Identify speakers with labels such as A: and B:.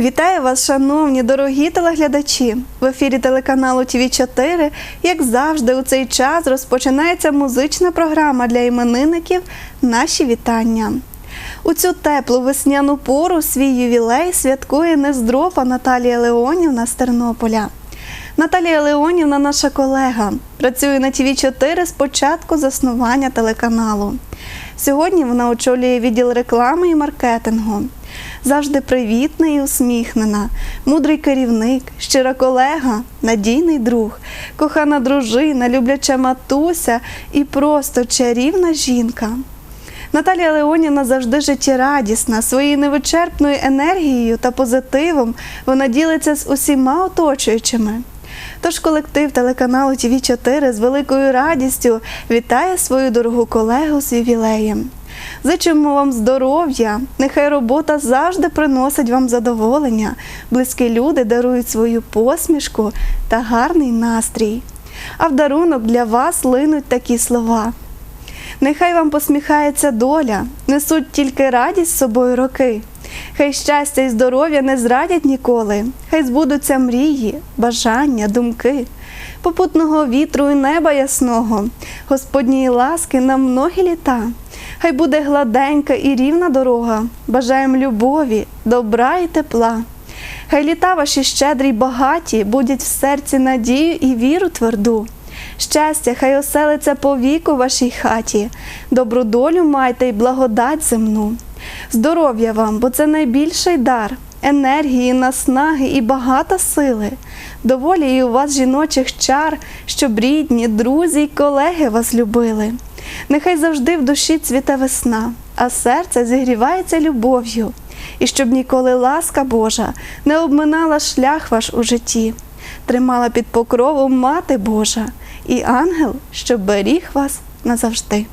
A: Вітаю вас, шановні, дорогі телеглядачі! В ефірі телеканалу ТВ 4 як завжди, у цей час розпочинається музична програма для іменинників Наші вітання. У цю теплу весняну пору свій ювілей святкує Нездрова Наталія Леонівна з Тернополя. Наталія Леонівна, наша колега, працює на ТВ 4 з початку заснування телеканалу. Сьогодні вона очолює відділ реклами і маркетингу. Завжди привітна і усміхнена, мудрий керівник, щира колега, надійний друг, кохана дружина, любляча матуся і просто чарівна жінка. Наталія Леонівна завжди життєрадісна, своєю невичерпною енергією та позитивом вона ділиться з усіма оточуючими. Тож колектив телеканалу ТВ 4 з великою радістю вітає свою дорогу колегу з ювілеєм. Зичимо вам здоров'я, нехай робота завжди приносить вам задоволення, близькі люди дарують свою посмішку та гарний настрій. А в дарунок для вас линуть такі слова. Нехай вам посміхається доля, несуть тільки радість з собою роки. Хай щастя і здоров'я не зрадять ніколи, хай збудуться мрії, бажання, думки, попутного вітру і неба ясного, Господньої ласки на многі літа. Хай буде гладенька і рівна дорога, бажаєм любові, добра і тепла. Хай літа ваші щедрі й багаті будуть в серці надію і віру тверду. Щастя, хай оселиться по віку вашій хаті, добру долю майте й благодать земну. Здоров'я вам, бо це найбільший дар, енергії, наснаги і багато сили. Доволі і у вас жіночих чар, щоб рідні, друзі й колеги вас любили. Нехай завжди в душі цвіте весна, а серце зігрівається любов'ю, і щоб ніколи ласка Божа не обминала шлях ваш у житті, тримала під покровом Мати Божа і ангел, що беріг вас назавжди.